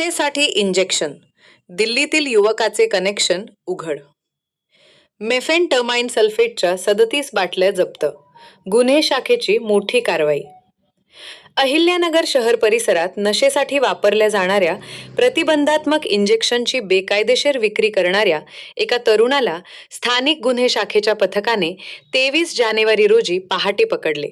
नशेसाठी injection दिल्लीतील युवकाचे connection उघड. मेफेन टर्माइन सल्फेटच्या सदतीस बाटल्या जप्त. गुन्हे शाखेची मोठी कारवाई. अहिल्यानगर शहर परिसरात नशेसाठी वापरल्या जाणाऱ्या प्रतिबंधात्मक इंजेक्शनची बेकायदेशीर विक्री करणाऱ्या एका तरुणाला स्थानिक गुन्हे शाखेच्या पथकाने तेवीस जानेवारी रोजी पहाटे पकडले.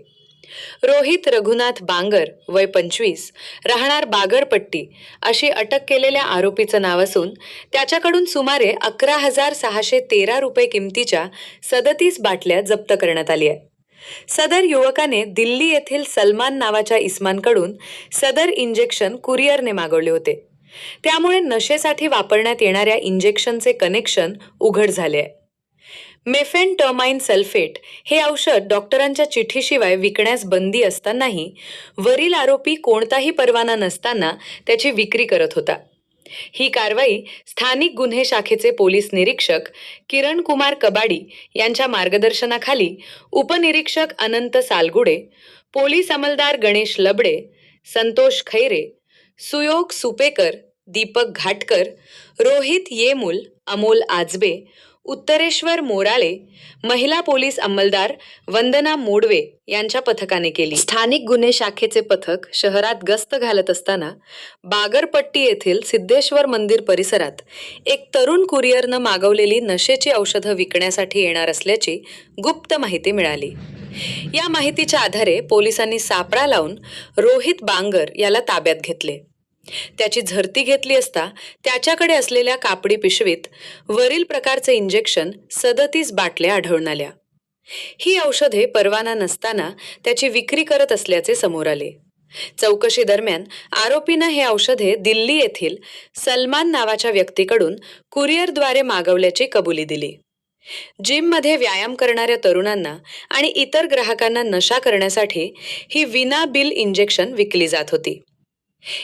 रोहित रघुनाथ बांगर वय पंचवीस राहणार बागरपट्टी अशी अटक केलेल्या आरोपीचं नाव असून त्याच्याकडून सुमारे अकरा हजार सहाशे तेरा रुपये किमतीच्या सदतीस बाटल्या जप्त करण्यात आली आहे सदर युवकाने दिल्ली येथील सलमान नावाच्या इस्मानकडून सदर इंजेक्शन कुरिअरने मागवले होते. त्यामुळे नशेसाठी वापरण्यात येणाऱ्या इंजेक्शनचे कनेक्शन उघड झाले आहे. मेफेन टर्माइन सल्फेट हे औषध डॉक्टरांच्या चिठ्ठीशिवाय विकण्यास बंदी असतानाही वरील आरोपी कोणताही परवाना नसताना त्याची विक्री करत होता. ही कारवाई स्थानिक गुन्हे शाखेचे पोलीस निरीक्षक किरण कुमार कबाडी यांच्या मार्गदर्शनाखाली उपनिरीक्षक अनंत सालगुडे पोलीस अंमलदार गणेश लबडे संतोष खैरे सुयोग सुपेकर दीपक घाटकर रोहित येमूल अमोल आजबे उत्तरेश्वर मोराळे महिला पोलीस अंमलदार वंदना मोडवे यांच्या पथकाने केली. स्थानिक गुन्हे शाखेचे पथक शहरात गस्त घालत असताना बागरपट्टी येथील सिद्धेश्वर मंदिर परिसरात एक तरुण कुरिअरनं मागवलेली नशेची औषधं विकण्यासाठी येणार असल्याची गुप्त माहिती मिळाली. या माहितीच्या आधारे पोलिसांनी सापळा लावून रोहित बांगर याला ताब्यात घेतले. त्याची झरती घेतली असता त्याच्याकडे असलेल्या कापडी पिशवीत वरील प्रकारचे इंजेक्शन सदतीस बाटल्या आढळून आल्या. ही औषधे परवाना नसताना त्याची विक्री करत असल्याचे समोर आले. चौकशी दरम्यान आरोपीनं हे औषधे दिल्ली येथील सलमान नावाच्या व्यक्तीकडून कुरिअरद्वारे मागवल्याची कबुली दिली. जिममध्ये व्यायाम करणाऱ्या तरुणांना आणि इतर ग्राहकांना नशा करण्यासाठी ही विना बिल इंजेक्शन विकली जात होती.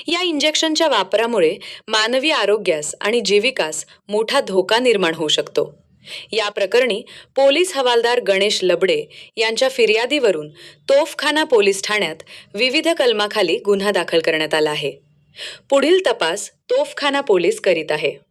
या इंजेक्शनच्या वापरामुळे मानवी आरोग्यास आणि जीविकास मोठा धोका निर्माण होऊ शकतो. या प्रकरणी पोलीस हवालदार गणेश लबडे यांच्या फिर्यादीवरून तोफखाना पोलीस ठाण्यात विविध कलमाखाली गुन्हा दाखल करण्यात आला आहे. पुढील तपास तोफखाना पोलीस करीत आहे.